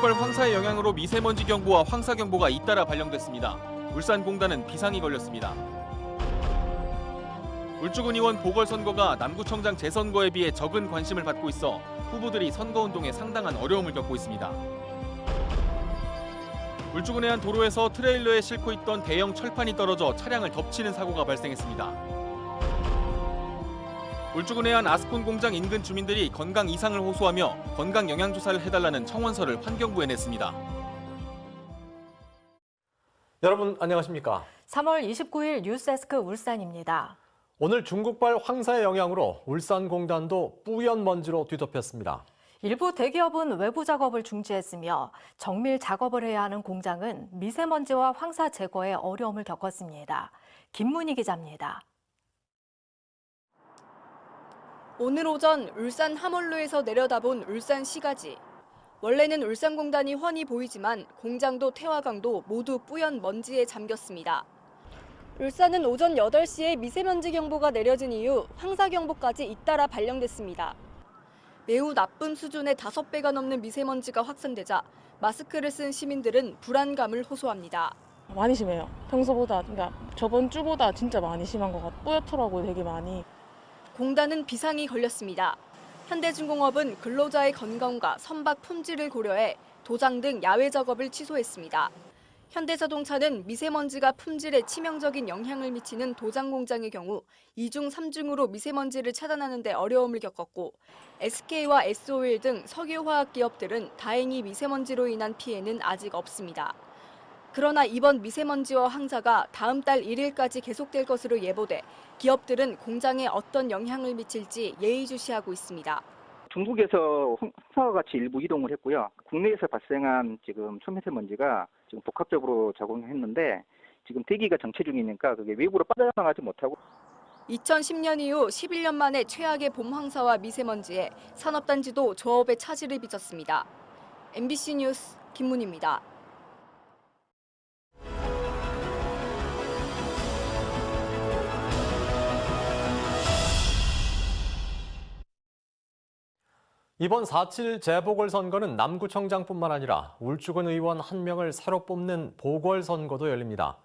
중국발 황사의 영향으로 미세먼지 경보와 황사 경보가 잇따라 발령됐습니다. 울산공단은 비상이 걸렸습니다. 울주군 의원 보궐선거가 남구청장 재선거에 비해 적은 관심을 받고 있어 후보들이 선거운동에 상당한 어려움을 겪고 있습니다. 울주군의 한 도로에서 트레일러에 싣고 있던 대형 철판이 떨어져 차량을 덮치는 사고가 발생했습니다. 울주군의 한 아스콘 공장 인근 주민들이 건강 이상을 호소하며 건강 영양 조사를 해달라는 청원서를 환경부에 냈습니다. 여러분 안녕하십니까? 3월 29일 뉴스데스크 울산입니다. 오늘 중국발 황사의 영향으로 울산 공단도 뿌연 먼지로 뒤덮였습니다. 일부 대기업은 외부 작업을 중지했으며 정밀 작업을 해야 하는 공장은 미세먼지와 황사 제거에 어려움을 겪었습니다. 김문희 기자입니다. 오늘 오전 울산 하몰루에서 내려다본 울산 시가지. 원래는 울산공단이 훤히 보이지만 공장도 태화강도 모두 뿌연 먼지에 잠겼습니다. 울산은 오전 8시에 미세먼지 경보가 내려진 이후 황사 경보까지 잇따라 발령됐습니다. 매우 나쁨 수준의 5배가 넘는 미세먼지가 확산되자 마스크를 쓴 시민들은 불안감을 호소합니다. 많이 심해요. 평소보다 그러니까 저번 주보다 진짜 많이 심한 것 같아요. 뿌옇더라고요, 되게 많이. 공단은 비상이 걸렸습니다. 현대중공업은 근로자의 건강과 선박 품질을 고려해 도장 등 야외 작업을 취소했습니다. 현대자동차는 미세먼지가 품질에 치명적인 영향을 미치는 도장 공장의 경우 2중, 3중으로 미세먼지를 차단하는 데 어려움을 겪었고 SK와 SO일 등 석유화학 기업들은 다행히 미세먼지로 인한 피해는 아직 없습니다. 그러나 이번 미세먼지와 황사가 다음 달 1일까지 계속될 것으로 예보돼 기업들은 공장에 어떤 영향을 미칠지 예의주시하고 있습니다. 중국에서 황사와 같이 일부 이동을 했고요. 국내에서 발생한 지금 초미세먼지가 지금 복합적으로 작용했는데 지금 대기가 정체 중이니까 그게 외부로 빠져나가지 못하고 2010년 이후 11년 만에 최악의 봄 황사와 미세먼지에 산업단지도 조업에 차질을 빚었습니다. MBC 뉴스 김문희입니다. 이번 4.7 재보궐선거는 남구청장뿐만 아니라 울주군 의원 한 명을 새로 뽑는 보궐선거도 열립니다.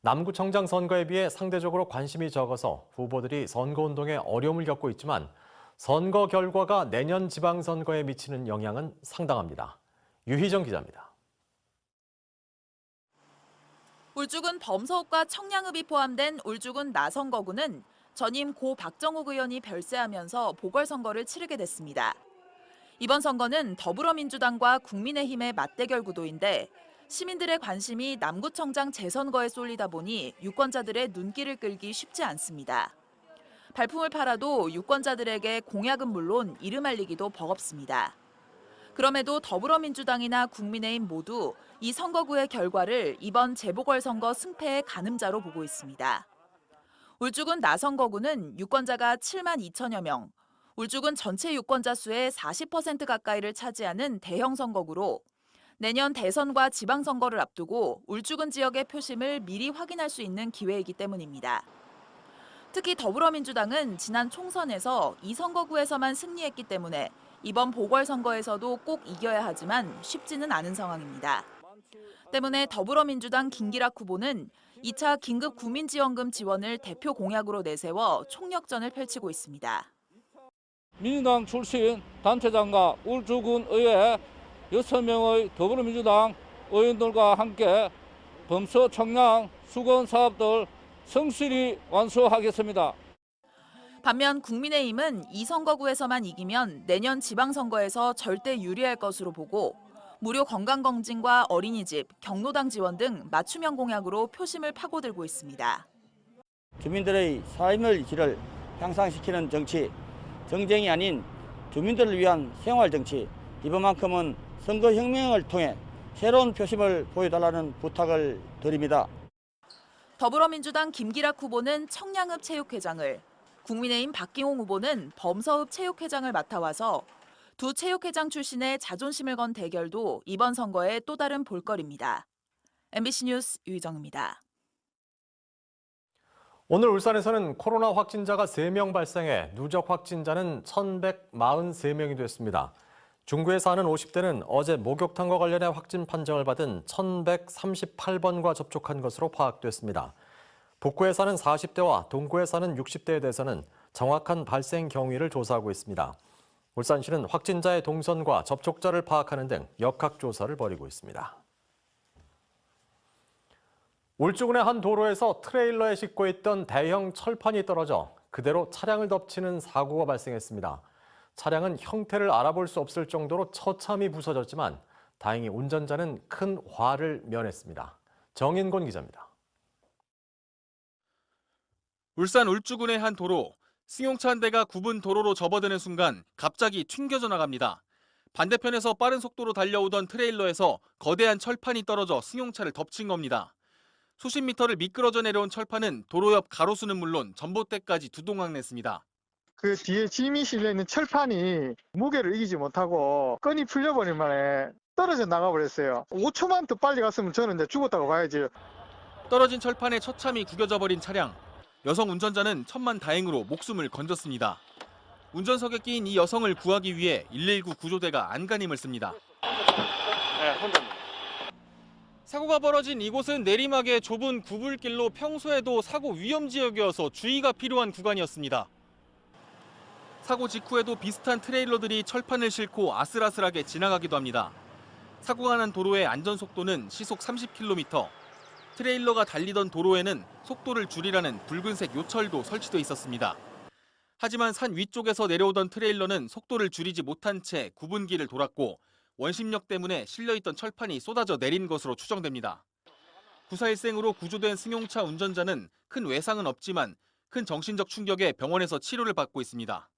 남구청장 선거에 비해 상대적으로 관심이 적어서 후보들이 선거운동에 어려움을 겪고 있지만 선거 결과가 내년 지방선거에 미치는 영향은 상당합니다. 유희정 기자입니다. 울주군 범서읍과 청량읍이 포함된 울주군 나선거구는 전임 고 박정욱 의원이 별세하면서 보궐선거를 치르게 됐습니다. 이번 선거는 더불어민주당과 국민의힘의 맞대결 구도인데 시민들의 관심이 남구청장 재선거에 쏠리다 보니 유권자들의 눈길을 끌기 쉽지 않습니다. 발품을 팔아도 유권자들에게 공약은 물론 이름 알리기도 버겁습니다. 그럼에도 더불어민주당이나 국민의힘 모두 이 선거구의 결과를 이번 재보궐선거 승패의 가늠자로 보고 있습니다. 울주군 나선거구는 유권자가 7만 2천여 명, 울주군 전체 유권자 수의 40% 가까이를 차지하는 대형 선거구로 내년 대선과 지방선거를 앞두고 울주군 지역의 표심을 미리 확인할 수 있는 기회이기 때문입니다. 특히 더불어민주당은 지난 총선에서 이 선거구에서만 승리했기 때문에 이번 보궐선거에서도 꼭 이겨야 하지만 쉽지는 않은 상황입니다. 때문에 더불어민주당 김기락 후보는 2차 긴급 구민지원금 지원을 대표 공약으로 내세워 총력전을 펼치고 있습니다. 민주당 출신 단체장과 울주군 의회 6명의 더불어민주당 의원들과 함께 범서 청량 수건 사업들 성실히 완수하겠습니다. 반면 국민의힘은 이 선거구에서만 이기면 내년 지방선거에서 절대 유리할 것으로 보고 무료 건강검진과 어린이집, 경로당 지원 등 맞춤형 공약으로 표심을 파고들고 있습니다. 주민들의 삶의 질을 향상시키는 정치, 정쟁이 아닌 주민들을 위한 생활 정치, 이번만큼은 선거혁명을 통해 새로운 표심을 보여달라는 부탁을 드립니다. 더불어민주당 김기락 후보는 청량읍 체육회장을, 국민의힘 박기홍 후보는 범서읍 체육회장을 맡아와서 두 체육회장 출신의 자존심을 건 대결도 이번 선거의 또 다른 볼거리입니다. MBC 뉴스 유희정입니다. 오늘 울산에서는 코로나 확진자가 3명 발생해 누적 확진자는 1,143명이 됐습니다. 중구에 사는 50대는 어제 목욕탕과 관련해 확진 판정을 받은 1138번과 접촉한 것으로 파악됐습니다. 북구에 사는 40대와 동구에 사는 60대에 대해서는 정확한 발생 경위를 조사하고 있습니다. 울산시는 확진자의 동선과 접촉자를 파악하는 등 역학조사를 벌이고 있습니다. 울주군의 한 도로에서 트레일러에 싣고 있던 대형 철판이 떨어져 그대로 차량을 덮치는 사고가 발생했습니다. 차량은 형태를 알아볼 수 없을 정도로 처참히 부서졌지만 다행히 운전자는 큰 화를 면했습니다. 정인곤 기자입니다. 울산 울주군의 한 도로 승용차 한 대가 굽은 도로로 접어드는 순간 갑자기 튕겨져 나갑니다. 반대편에서 빠른 속도로 달려오던 트레일러에서 거대한 철판이 떨어져 승용차를 덮친 겁니다. 수십 미터를 미끄러져 내려온 철판은 도로 옆 가로수는 물론 전봇대까지 두동강 냈습니다. 그 뒤에 짐이 실려 있는 철판이 무게를 이기지 못하고 끈이 풀려버린 만에 떨어져 나가버렸어요. 5초만 더 빨리 갔으면 저는 이제 죽었다고 봐야지. 떨어진 철판에 처참히 구겨져 버린 차량. 여성 운전자는 천만 다행으로 목숨을 건졌습니다. 운전석에 끼인 이 여성을 구하기 위해 119 구조대가 안간힘을 씁니다. 사고가 벌어진 이곳은 내리막의 좁은 구불길로 평소에도 사고 위험 지역이어서 주의가 필요한 구간이었습니다. 사고 직후에도 비슷한 트레일러들이 철판을 싣고 아슬아슬하게 지나가기도 합니다. 사고가 난 도로의 안전 속도는 시속 30km. 트레일러가 달리던 도로에는 속도를 줄이라는 붉은색 요철도 설치돼 있었습니다. 하지만 산 위쪽에서 내려오던 트레일러는 속도를 줄이지 못한 채 구분기를 돌았고 원심력 때문에 실려있던 철판이 쏟아져 내린 것으로 추정됩니다. 구사일생으로 구조된 승용차 운전자는 큰 외상은 없지만 큰 정신적 충격에 병원에서 치료를 받고 있습니다.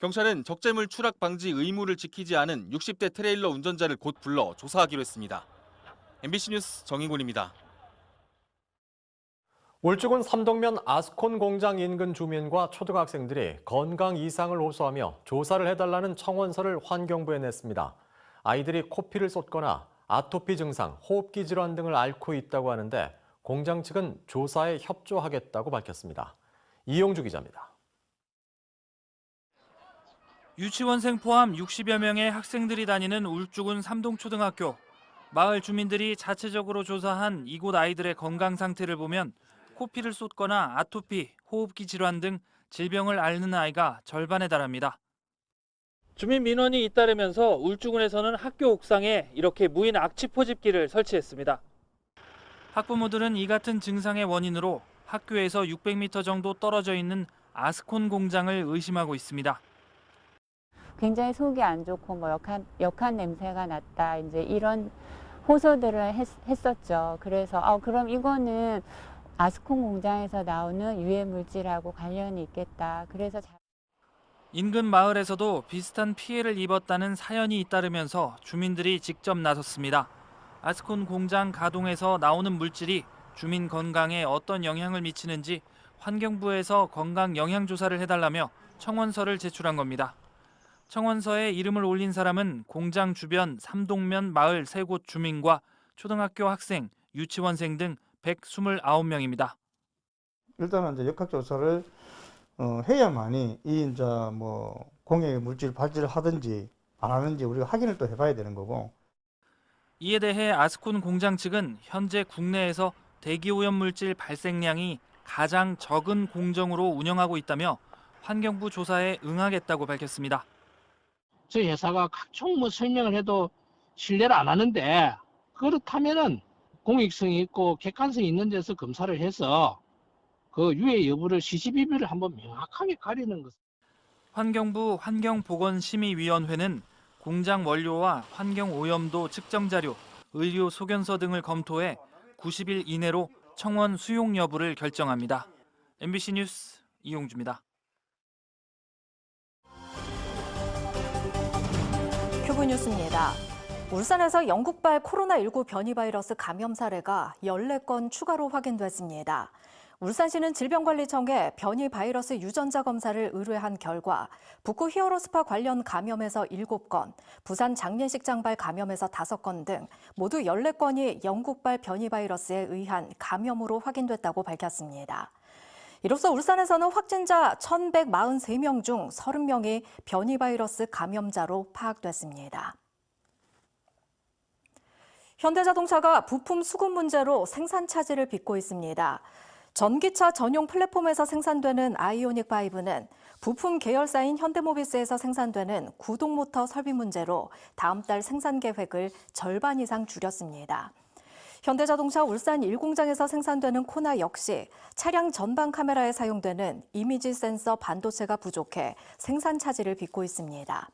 경찰은 적재물 추락 방지 의무를 지키지 않은 60대 트레일러 운전자를 곧 불러 조사하기로 했습니다. MBC 뉴스 정인곤입니다. 울주군 삼동면 아스콘 공장 인근 주민과 초등학생들이 건강 이상을 호소하며 조사를 해달라는 청원서를 환경부에 냈습니다. 아이들이 코피를 쏟거나 아토피 증상, 호흡기 질환 등을 앓고 있다고 하는데 공장 측은 조사에 협조하겠다고 밝혔습니다. 이용주 기자입니다. 유치원생 포함 60여 명의 학생들이 다니는 울주군 삼동초등학교. 마을 주민들이 자체적으로 조사한 이곳 아이들의 건강 상태를 보면 코피를 쏟거나 아토피, 호흡기 질환 등 질병을 앓는 아이가 절반에 달합니다. 주민 민원이 잇따르면서 울주군에서는 학교 옥상에 이렇게 무인 악취 포집기를 설치했습니다. 학부모들은 이 같은 증상의 원인으로 학교에서 600m 정도 떨어져 있는 아스콘 공장을 의심하고 있습니다. 굉장히 속이 안 좋고 뭐 역한 역한 냄새가 났다 이제 이런 호소들을 했, 했었죠. 그래서 아 그럼 이거는 아스콘 공장에서 나오는 유해 물질하고 관련이 있겠다. 그래서 자- 인근 마을에서도 비슷한 피해를 입었다는 사연이 잇따르면서 주민들이 직접 나섰습니다. 아스콘 공장 가동에서 나오는 물질이 주민 건강에 어떤 영향을 미치는지 환경부에서 건강 영향 조사를 해달라며 청원서를 제출한 겁니다. 청원서에 이름을 올린 사람은 공장 주변 삼동면 마을 세 곳 주민과 초등학교 학생, 유치원생 등 129명입니다. 일단은 이제 역학 조사를 어, 해야만이 이 이제 뭐 공해 물질 발질을 하든지 안 하는지 우리가 확인을 또 해봐야 되는 거고 이에 대해 아스콘 공장 측은 현재 국내에서 대기 오염 물질 발생량이 가장 적은 공정으로 운영하고 있다며 환경부 조사에 응하겠다고 밝혔습니다. 저희 회사가 각종 뭐 설명을 해도 신뢰를 안 하는데 그렇다면은 공익성이 있고 객관성이 있는 데서 검사를 해서 그 유해 여부를 시시비비를 한번 명확하게 가리는 것. 환경부 환경보건심의위원회는 공장 원료와 환경 오염도 측정 자료, 의료 소견서 등을 검토해 90일 이내로 청원 수용 여부를 결정합니다. MBC 뉴스 이용주입니다. 큐브 뉴스입니다. 울산에서 영국발 코로나19 변이 바이러스 감염 사례가 14건 추가로 확인됐습니다. 울산시는 질병관리청에 변이 바이러스 유전자 검사를 의뢰한 결과 북구 히어로스파 관련 감염에서 7건, 부산 장례식장발 감염에서 5건 등 모두 14건이 영국발 변이 바이러스에 의한 감염으로 확인됐다고 밝혔습니다. 이로써 울산에서는 확진자 1,143명 중 30명이 변이 바이러스 감염자로 파악됐습니다. 현대자동차가 부품 수급 문제로 생산 차질을 빚고 있습니다. 전기차 전용 플랫폼에서 생산되는 아이오닉 5는 부품 계열사인 현대모비스에서 생산되는 구동 모터 설비 문제로 다음 달 생산 계획을 절반 이상 줄였습니다. 현대자동차 울산 1공장에서 생산되는 코나 역시 차량 전방 카메라에 사용되는 이미지 센서 반도체가 부족해 생산 차질을 빚고 있습니다.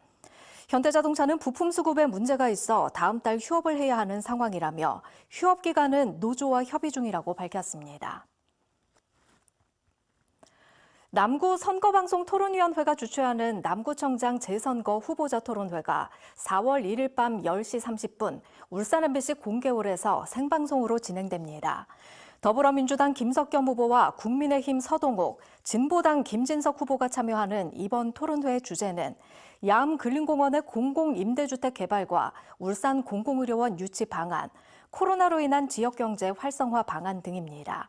현대자동차는 부품 수급에 문제가 있어 다음 달 휴업을 해야 하는 상황이라며 휴업 기간은 노조와 협의 중이라고 밝혔습니다. 남구 선거방송 토론위원회가 주최하는 남구청장 재선거 후보자 토론회가 4월 1일 밤 10시 30분 울산 MBC 공개홀에서 생방송으로 진행됩니다. 더불어민주당 김석겸 후보와 국민의힘 서동욱, 진보당 김진석 후보가 참여하는 이번 토론회의 주제는 야암 근린공원의 공공임대주택 개발과 울산 공공의료원 유치 방안, 코로나로 인한 지역경제 활성화 방안 등입니다.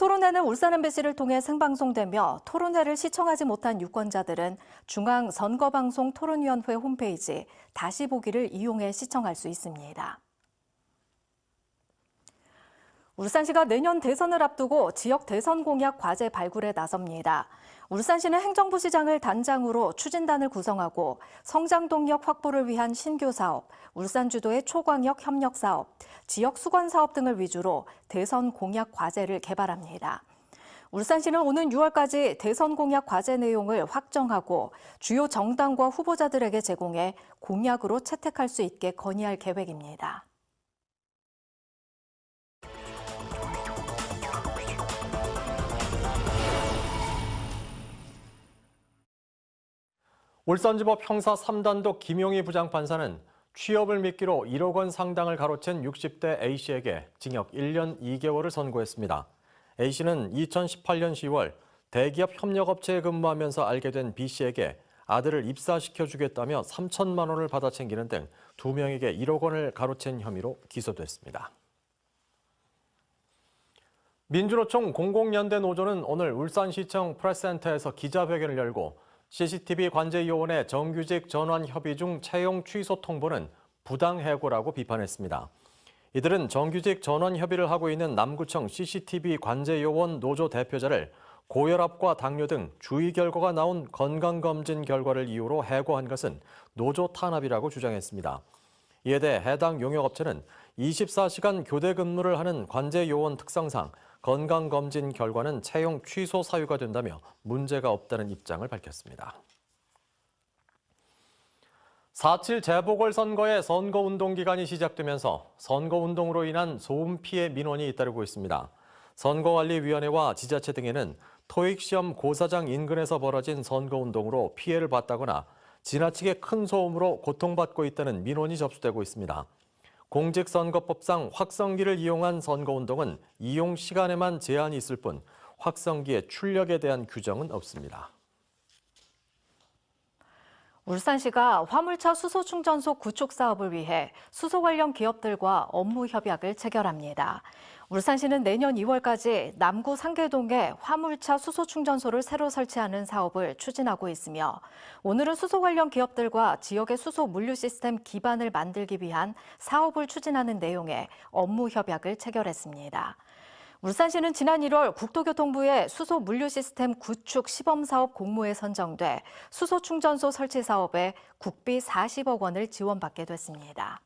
토론회는 울산 MBC를 통해 생방송되며 토론회를 시청하지 못한 유권자들은 중앙선거방송 토론위원회 홈페이지 다시 보기를 이용해 시청할 수 있습니다. 울산시가 내년 대선을 앞두고 지역 대선 공약 과제 발굴에 나섭니다. 울산시는 행정부 시장을 단장으로 추진단을 구성하고 성장 동력 확보를 위한 신규 사업, 울산 주도의 초광역 협력 사업, 지역 수건 사업 등을 위주로 대선 공약 과제를 개발합니다. 울산시는 오는 6월까지 대선 공약 과제 내용을 확정하고 주요 정당과 후보자들에게 제공해 공약으로 채택할 수 있게 건의할 계획입니다. 울산지법 형사 3단독 김용희 부장판사는 취업을 미끼로 1억 원 상당을 가로챈 60대 A씨에게 징역 1년 2개월을 선고했습니다. A씨는 2018년 10월 대기업 협력업체에 근무하면서 알게 된 B씨에게 아들을 입사시켜주겠다며 3천만 원을 받아 챙기는 등두 명에게 1억 원을 가로챈 혐의로 기소됐습니다. 민주노총 공공연대 노조는 오늘 울산시청 프레스센터에서 기자회견을 열고 CCTV 관제 요원의 정규직 전환 협의 중 채용 취소 통보는 부당해고라고 비판했습니다. 이들은 정규직 전환 협의를 하고 있는 남구청 CCTV 관제 요원 노조 대표자를 고혈압과 당뇨 등 주의 결과가 나온 건강검진 결과를 이유로 해고한 것은 노조 탄압이라고 주장했습니다. 이에 대해 해당 용역업체는 24시간 교대 근무를 하는 관제 요원 특성상 건강검진 결과는 채용 취소 사유가 된다며 문제가 없다는 입장을 밝혔습니다. 4.7 재보궐선거의 선거운동 기간이 시작되면서 선거운동으로 인한 소음 피해 민원이 잇따르고 있습니다. 선거관리위원회와 지자체 등에는 토익시험 고사장 인근에서 벌어진 선거운동으로 피해를 봤다거나 지나치게 큰 소음으로 고통받고 있다는 민원이 접수되고 있습니다. 공직선거법상 확성기를 이용한 선거운동은 이용 시간에만 제한이 있을 뿐 확성기의 출력에 대한 규정은 없습니다. 울산시가 화물차 수소 충전소 구축 사업을 위해 수소 관련 기업들과 업무 협약을 체결합니다. 울산시는 내년 2월까지 남구 상계동에 화물차 수소 충전소를 새로 설치하는 사업을 추진하고 있으며 오늘은 수소 관련 기업들과 지역의 수소 물류 시스템 기반을 만들기 위한 사업을 추진하는 내용의 업무 협약을 체결했습니다. 울산시는 지난 1월 국토교통부의 수소 물류 시스템 구축 시범 사업 공모에 선정돼 수소 충전소 설치 사업에 국비 40억 원을 지원받게 됐습니다.